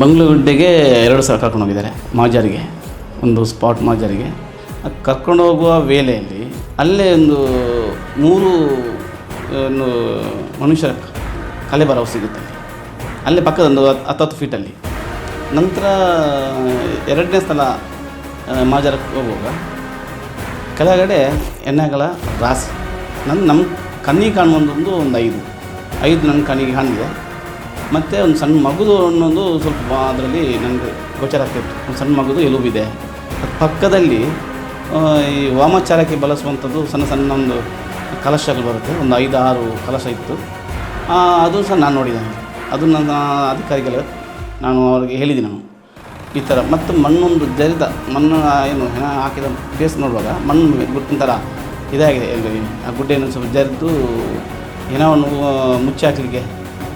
ಮಂಗಳಗುಡ್ಡೆಗೆ ಎರಡು ಸಲ ಕರ್ಕೊಂಡು ಹೋಗಿದ್ದಾರೆ ಮಾಜರಿಗೆ ಒಂದು ಸ್ಪಾಟ್ ಮಾಜರಿಗೆ ಕರ್ಕೊಂಡು ಹೋಗುವ ವೇಳೆಯಲ್ಲಿ ಅಲ್ಲೇ ಒಂದು ಮೂರು ಒಂದು ಮನುಷ್ಯರ ಕಲೆ ಬರವು ಸಿಗುತ್ತೆ ಅಲ್ಲಿ. ಪಕ್ಕದ ಒಂದು ಹತ್ತು ಹತ್ತತ್ತು ಫೀಟಲ್ಲಿ. ನಂತರ ಎರಡನೇ ಮಾಜರಕ್ಕೆ ಮಾಜಾರಕ್ಕೆ ಹೋಗುವಾಗ ಕೆಳಗಡೆ ಎಣ್ಣೆಗಳ ರಾಸ್ ನನ್ನ ನಮ್ಮ ಕಣ್ಣಿಗೆ ಕಾಣುವಂಥದ್ದು ಒಂದು ಐದು. ಐದು ನನ್ನ ಕಣ್ಣಿಗೆ ಕಾಣಿದೆ ಮತ್ತು ಒಂದು ಸಣ್ಣ ಮಗುದು ಅನ್ನೋದು ಸ್ವಲ್ಪ ಅದರಲ್ಲಿ ನನಗೆ ಗೋಚರ ಆಗ್ತಿತ್ತು ಒಂದು ಸಣ್ಣ ಮಗುದು ಎಲುಬಿದೆ. ಪಕ್ಕದಲ್ಲಿ ಈ ವಾಮಾಚಾರಕ್ಕೆ ಬಳಸುವಂಥದ್ದು ಸಣ್ಣ ಸಣ್ಣ ಒಂದು ಕಲಶಗಳು ಬರುತ್ತೆ. ಒಂದು ಐದು ಆರು ಕಲಶ ಇತ್ತು. ಅದು ಸಹ ನಾನು ನೋಡಿದ್ದೇನೆ. ಅದು ನನ್ನ ಅಧಿಕಾರಿಗಳ ನಾನು ಅವರಿಗೆ ಹೇಳಿದೆ ನಾನು. ಈ ಥರ ಮತ್ತು ಮಣ್ಣೊಂದು ಜರಿದ ಮಣ್ಣು ಏನು ಹಾಕಿದ ಪ್ಲೇಸ್ ನೋಡುವಾಗ ಮಣ್ಣು ಗುಟ್ಟಿನ ಥರ ಇದಾಗಿದೆ ಆ ಗುಡ್ಡೆಯನ್ನು ಸ್ವಲ್ಪ ಜರಿದು ಏನೋ ಮುಚ್ಚಿ ಹಾಕಲಿಕ್ಕೆ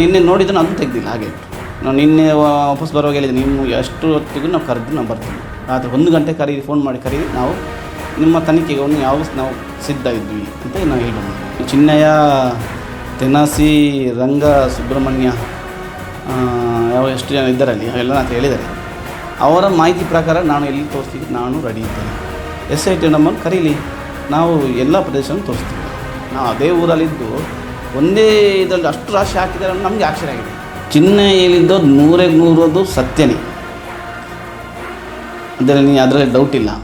ನಿನ್ನೆ ನೋಡಿದ್ದನ್ನು ಅದು ತೆಗ್ದಿಲ್ಲ, ಹಾಗೆ. ನಾನು ನಿನ್ನೆ ವಾಪಸ್ ಬರುವಾಗ ಹೇಳಿದೆ ನಿಮ್ಮ ಎಷ್ಟು ಹೊತ್ತಿಗೂ ನಾವು ಕರೆದು ನಾವು ಬರ್ತೀವಿ. ರಾತ್ರಿ ಒಂದು ಗಂಟೆ ಕರೀರಿ ಫೋನ್ ಮಾಡಿ ಕರೀರಿ, ನಾವು ನಿಮ್ಮ ತನಿಖೆಗೆ ಯಾವ ನಾವು ಸಿದ್ಧ ಇದ್ವಿ ಅಂತ ನಾವು ಹೇಳ್ಬೋದು ಚಿನ್ನಯ್ಯ, ತೆನಾಸಿ, ರಂಗ, ಸುಬ್ರಹ್ಮಣ್ಯ ಯಾವ ಎಷ್ಟು ಜನ ಇದ್ದಾರಲ್ಲಿ, ಅವೆಲ್ಲ ಅಂತ ಹೇಳಿದ್ದಾರೆ. ಅವರ ಮಾಹಿತಿ ಪ್ರಕಾರ ನಾನು ಎಲ್ಲಿ ತೋರಿಸ್ತೀವಿ ನಾನು ರೆಡಿ ಇದ್ದೇನೆ. ಎಸ್ ಐ ಟಿ ನಮ್ಮನ್ನು ಕರೀಲಿ. ನಾವು ಎಲ್ಲ ಪ್ರದೇಶವನ್ನು ತೋರಿಸ್ತೀವಿ. ನಾವು ಅದೇ ಊರಲ್ಲಿದ್ದು ಒಂದೇ ಇದರಲ್ಲಿ ಅಷ್ಟು ರಾಶಿ ಹಾಕಿದ್ದಾರೆ ನಮಗೆ ಆಶ್ಚರ್ಯ ಆಗಿದೆ. ಚಿನ್ನ ಹೇಳಿದ್ದು ನೂರೇ ನೂರದು ಸತ್ಯನೇ. ಅದರಲ್ಲಿ ಅದರಲ್ಲಿ ಡೌಟ್ ಇಲ್ಲ.